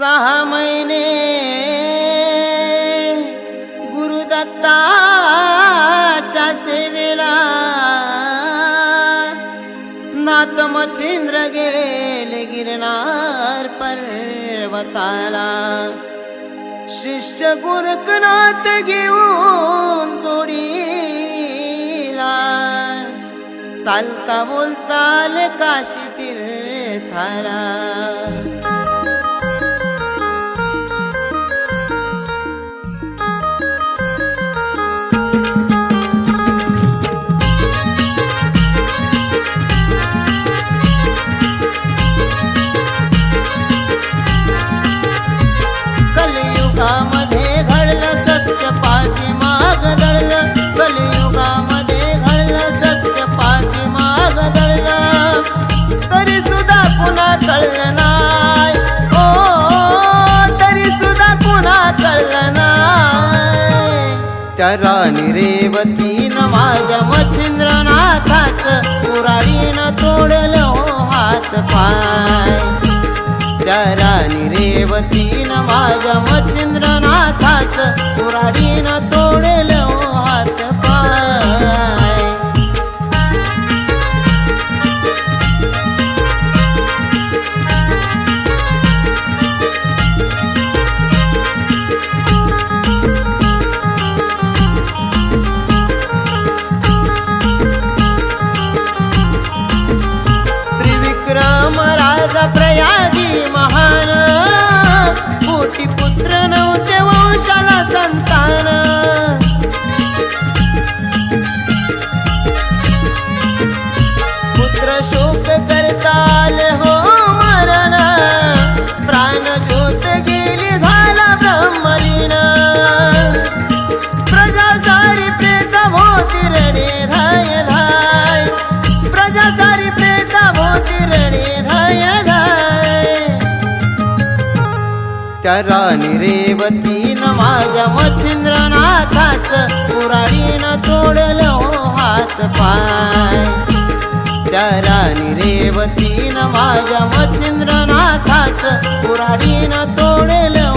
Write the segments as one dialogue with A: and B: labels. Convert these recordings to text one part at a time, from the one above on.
A: सहा महिने गुरुदत्ताच्या सेवेला नात मच्छिंद्र गेले गिरणार पर्वताला. शिष्य गुरकनाथ घेऊन जोडीला. चालता बोलता काशी तीर्थाला. त्या राणी रेवतीनं माझ्या मच्छिंद्रनाथाच कुराडीनं तोडल हो हात पाय. त्या राणी रेवतीनं माझ्या मच्छिंद्रनाथाच कुराडीनं तोडलं त्या रेवती रेवतीनं माझ्या मच्छिंद्रनाथाच पुराणीनं तोडलं हो हात पाय. त्या रेवती रेवतीनं माझ्या मच्छिंद्रनाथाच पुराणीनं तोडलं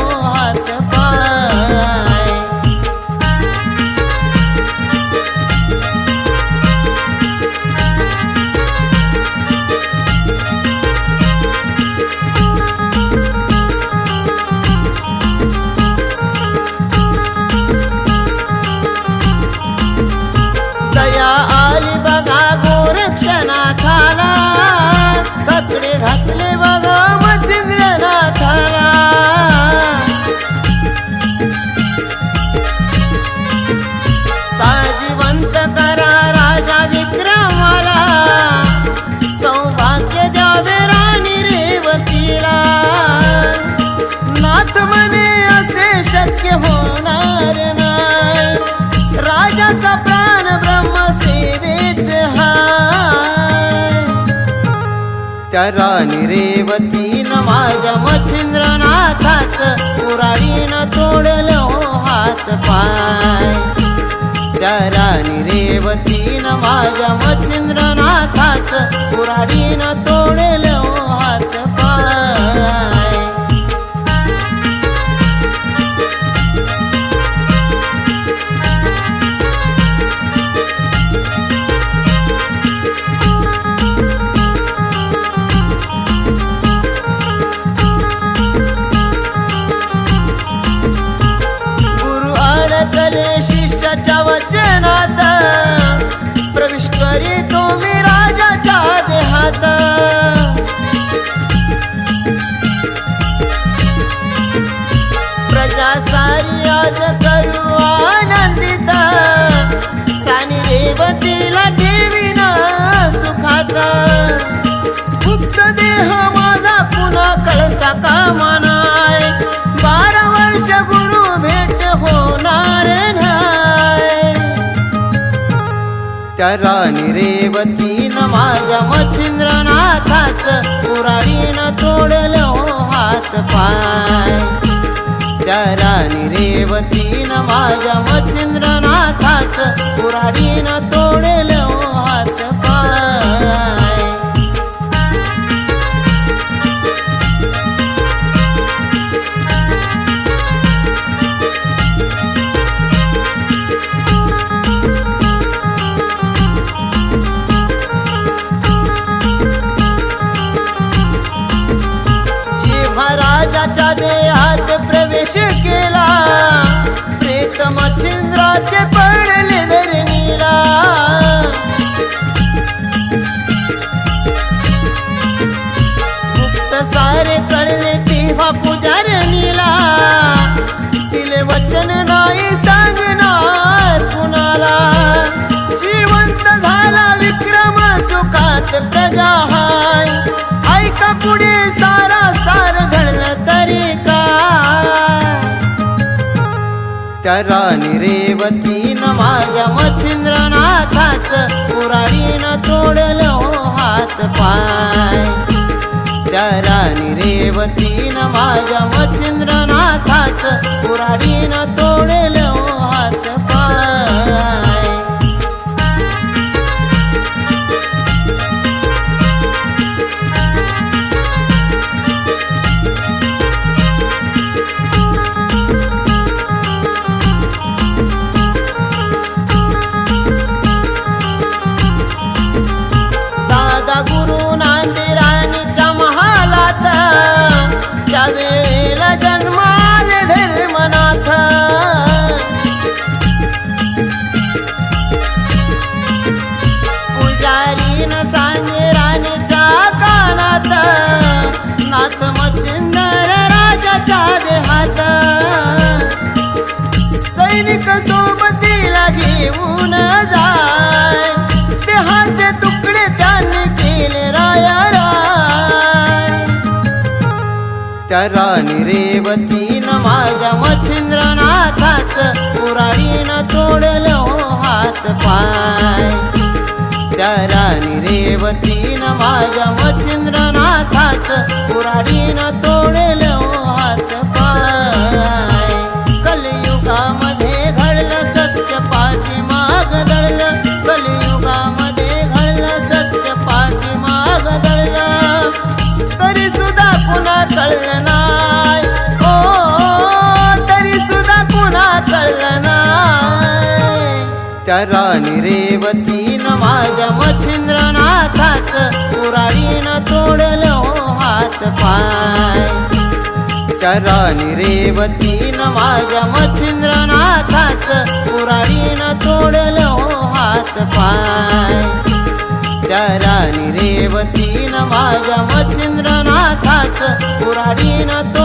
A: त्या राणी रेवतीनं माझ्या मच्छिंद्रनाथाच पुराणीनं तोडलं हो हात पाय. त्या राणी रेवतीनं माझ्या मच्छिंद्रनाथाच पुराणीनं तोडलं शिष्याच्या वचनात त्या राणी न माझ्या मच्छिंद्रनाथाच कुराडीनं तोडल हो हात पाय. त्या राणी न माझ्या मच्छिंद्रनाथाच कुराडीनं त्या राणी रेवतीनं माझ्या मच्छिंद्रनाथाच कुराडीनं तोडलं हो हात पाय. त्या राणी रेवतीनं माझ्या मच्छिंद्रनाथाच कुराडीनं तोडलं हो हात घेऊन जाय. देहाचे तुकडे त्यांनी केले राया राय. त्या राणी रेवतीन माझ्या मच्छिंद्रनाथाच कुराडीनं तोडलं हो हात पाय. त्या राणी रेवतीन माझ्या मच्छिंद्रनाथाच कुराडीनं नाय त्या राणी रेवतीनं माझ्या मच्छिंद्रनाथाच कुराडीनं तोडलं हो हात पाय. त्या राणी रेवतीनं माझ्या मच्छिंद्रनाथाच कुराडीनं तोडलं हो हात पाय. त्या राणी रेवतीनं माझ्या मच्छिंद्रनाथाच कुराडीनं